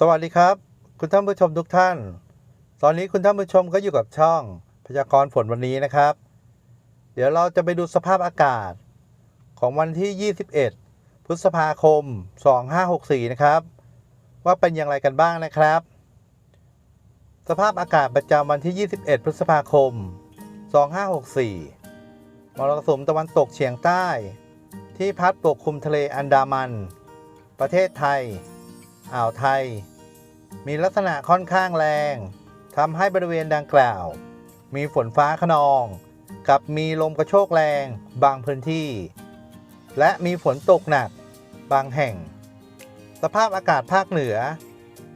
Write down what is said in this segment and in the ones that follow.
สวัสดีครับ คุณท่านผู้ชมทุกท่าน ตอนนี้คุณท่านผู้ชมก็อยู่กับช่องพยากรณ์ฝนวันนี้นะครับ เดี๋ยวเราจะไปดูสภาพอากาศ ของวันที่ 21 พฤษภาคม 2564 นะครับ ว่าเป็นอย่างไรกันบ้างนะครับ สภาพอากาศประจำวันที่ 21 พฤษภาคม 2564 มรสุมตะวันตกเฉียงใต้ ที่พัดปกคลุมทะเลอันดามัน ประเทศไทย อ่าวไทย มีลักษณะค่อนข้างแรงทำให้บริเวณดังกล่าว มีฝนฟ้าขนอง กับมีลมกระโชกแรงบางพื้นที่ และมีฝนตกหนักบางแห่ง สภาพอากาศภาคเหนือ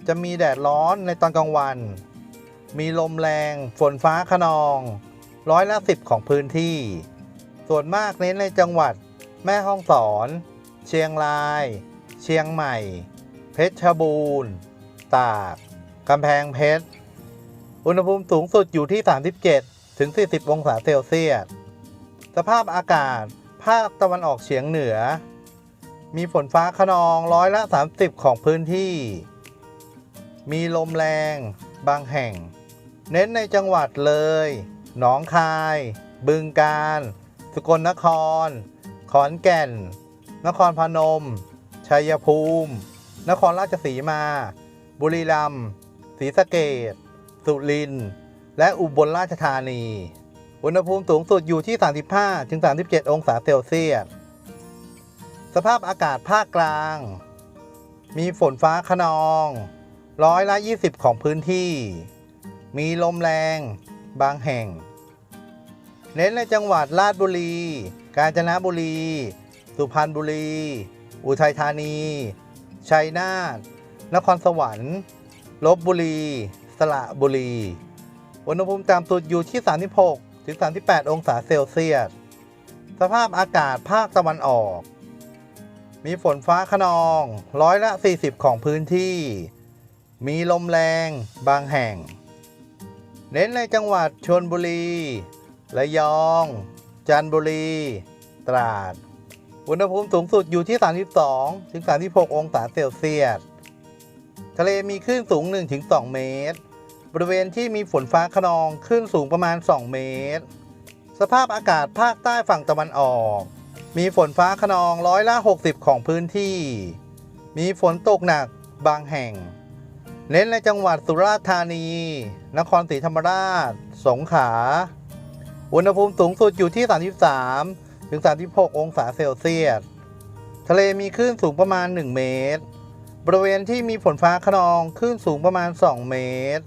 จะมีแดดร้อนในตอนกลางวัน มีลมแรงฝนฟ้าขนอง ร้อยละสิบของพื้นที่ ส่วนมากเน้นในจังหวัดแม่ฮ่องสอน เชียงราย เชียงใหม่ เพชรบูรณ์ ตากกำแพงเพชร อุณหภูมิสูงสุดอยู่ที่ 37 ถึง 40 องศาเซลเซียส สภาพอากาศ ภาคตะวันออกเฉียงเหนือ มีฝนฟ้าขนองร้อยละ 30 ของพื้นที่ มีลมแรงบางแห่ง เน้นในจังหวัดเลย หนองคาย บึงกาฬ สกลนคร ขอนแก่น นครพนม ชัยภูมิ นครราชสีมา บุรีรัมย์ศรีสะเกษสุรินทร์และอุบลราชธานี อุณหภูมิสูงสุดอยู่ที่ 35 ถึง 37 องศาเซลเซียส สภาพอากาศภาคกลาง มีฝนฟ้าขนองร้อยละ 20 ของพื้นที่ มีลมแรง บางแห่ง เน้นในจังหวัดราชบุรี กาญจนบุรี สุพรรณบุรี อุทัยธานี ชัยนาทนครสวรรค์ลบบุรี สระบุรี อุณหภูมิต่ำสุดอยู่ที่ 36 ถึง 38 องศาเซลเซียส สภาพอากาศภาคตะวันออก มีฝนฟ้าขนองร้อยละ 40 ของพื้นที่ มีลมแรงบางแห่ง เน้นในจังหวัดชลบุรี ระยอง จันทบุรี ตราด อุณหภูมิสูงสุดอยู่ที่ 32 ถึง 36 องศาเซลเซียส ทะเลมีคลื่นสูง 1-2 เมตร บริเวณที่มีฝนฟ้าขนองคลื่นสูงประมาณ 2 เมตร สภาพอากาศภาคใต้ฝั่งตะวันออก มีฝนฟ้าขนองร้อยละ 60 ของพื้นที่ มีฝนตกหนักบางแห่ง เน้นในจังหวัดสุราษฎร์ธานี นครศรีธรรมราช สงขลา อุณหภูมิสูงสุดอยู่ที่ 33 ถึง 36 องศาเซลเซียส ทะเลมีคลื่นสูงประมาณ 1 เมตร บริเวณที่มีฝนฟ้าขนองคลื่นสูงประมาณ 2 เมตร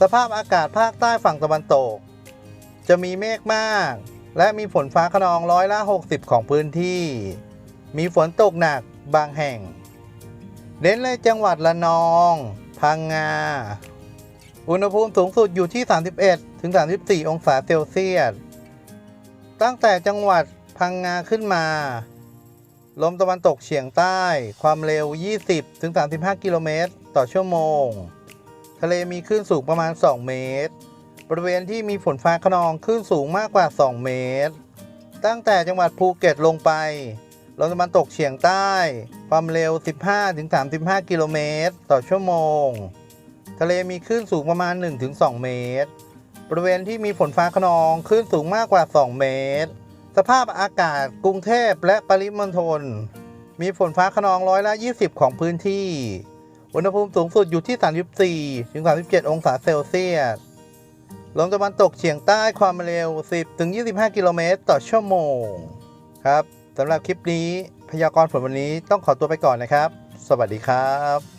สภาพอากาศภาคใต้ฝั่งตะวันตก จะมีเมฆมาก และมีฝนฟ้าขนองร้อยละ 60 ของพื้นที่ มีฝนตกหนักบางแห่ง เน้นในจังหวัดละนอง พังงา อุณหภูมิสูงสุดอยู่ที่ 31ถึง34 องศาเซลเซียส ตั้งแต่จังหวัดพังงาขึ้นมา ลมตะวันตกเฉียงใต้ ความเร็ว 20ถึง35 กิโลเมตรต่อชั่วโมง ทะเลมีคลื่นสูงประมาณ 2 เมตร บริเวณที่มีฝนฟ้าขนองคลื่นสูงมากกว่า 2 เมตร ตั้งแต่จังหวัดภูเก็ตลงไป ลมตะวันตกเฉียงใต้ ความเร็ว 15ถึง35 กิโลเมตรต่อชั่วโมง ทะเลมีคลื่นสูงประมาณ 1-2 เมตร บริเวณที่มีฝนฟ้าขนองคลื่นสูงมากกว่า 2 เมตร สภาพอากาศกรุงเทพและปริมณฑลมีฝนฟ้าขนองร้อยละ 20 ของพื้นที่ อุณหภูมิสูงสุดอยู่ที่ 34ถึง37 องศาเซลเซียส ลมตะวันตกเฉียงใต้ความเร็ว 10ถึง25 กิโลเมตรต่อชั่วโมง ครับสำหรับคลิปนี้พยากรณ์ฝนวันนี้ต้องขอตัวไปก่อนนะครับ สวัสดีครับ